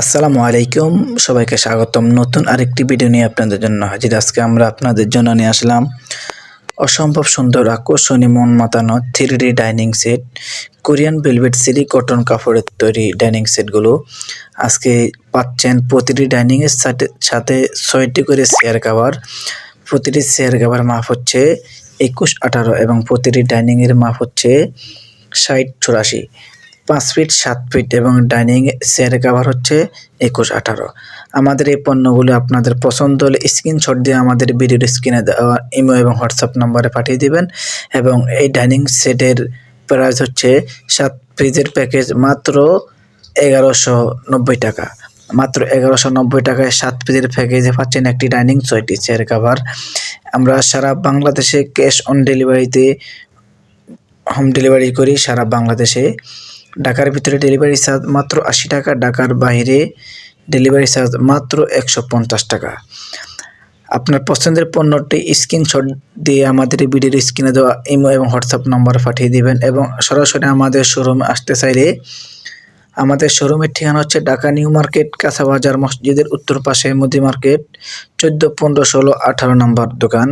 আসসালামু আলাইকুম। সবাইকে স্বাগতম। নতুন আরেকটি ভিডিও নিয়ে আপনাদের জন্য হাজির। আজকে আমরা আপনাদের জন্য নিয়ে আসলাম অসম্ভব সুন্দর আকর্ষণীয় মন মাতানো three D dining set. Korean velvet Seely cotton কাপড়ের তৈরি ডাইনিং সেটগুলো আজকে পাচ্ছেন প্রতিটি ডাইনিংয়ের সাথে সাথে ছয়টি করে চেয়ার কাভার। প্রতিটি চেয়ার কাভার মাপ হচ্ছে একুশ আঠারো এবং প্রতিটি ডাইনিংয়ের মাপ হচ্ছে ষাট চুরাশি। পাঁচ ফিট, সাত ফিট এবং ডাইনিং চেয়ার কাভার হচ্ছে একুশ, আঠারো। আমাদের এই পণ্যগুলো আপনাদের পছন্দ হলে স্ক্রিনশট দিয়ে আমাদের ভিডিওর স্ক্রিনে দেওয়া ইমো এবং হোয়াটসঅ্যাপ নম্বরে পাঠিয়ে দিবেন এবং এই ডাইনিং সেটের প্রাইস হচ্ছে সাত ফ্রিজের প্যাকেজ মাত্র এগারোশো নব্বই টাকা। মাত্র এগারোশো নব্বই টাকায় সাত পিসের প্যাকেজে পাচ্ছেন একটি ডাইনিং ছয়টি চেয়ার কাভার আমরা সারা বাংলাদেশে ক্যাশ অন ডেলিভারিতে হোম ডেলিভারি করি, সারা বাংলাদেশে। ঢাকার ভিতরে ডেলিভারি চার্জ মাত্র আশি টাকা, ঢাকার বাইরে ডেলিভারি চার্জ মাত্র একশো পঞ্চাশ টাকা। আপনার পছন্দের পণ্যটি স্ক্রিনশট দিয়ে আমাদের ভিডিওর স্ক্রিনে দেওয়া ইমো এবং হোয়াটসঅ্যাপ নম্বর পাঠিয়ে দিবেন এবং সরাসরি আমাদের শোরুমে আসতে চাইলে আমাদের শোরুমের ঠিকানা হচ্ছে ঢাকা নিউ মার্কেট কাঁচাবাজার মসজিদের উত্তর পাশে মুদি মার্কেট, চোদ্দ পনেরো ষোলো আঠারো নম্বর দোকান।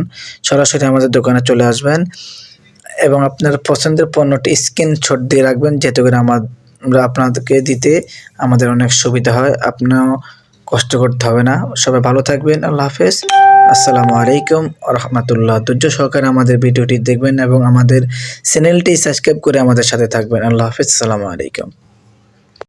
সরাসরি আমাদের দোকানে চলে আসবেন। এবং আপনার পছন্দের পণ্যটি স্ক্রিনশট দিয়ে রাখবেন যেহেতু করে আমরা আপনাদেরকে দিতে আমাদের অনেক সুবিধা হয়। আপনিও কষ্ট করতে হবে না। সবাই ভালো থাকবেন। আল্লাহ হাফেজ। আসসালামু আলাইকুম রহমতুল্লাহ দুর্য সহকারে আমাদের ভিডিওটি দেখবেন এবং আমাদের চ্যানেলটি সাবস্ক্রাইব করে আমাদের সাথে থাকবেন। আল্লাহ হাফেজ। আসসালামু আলাইকুম।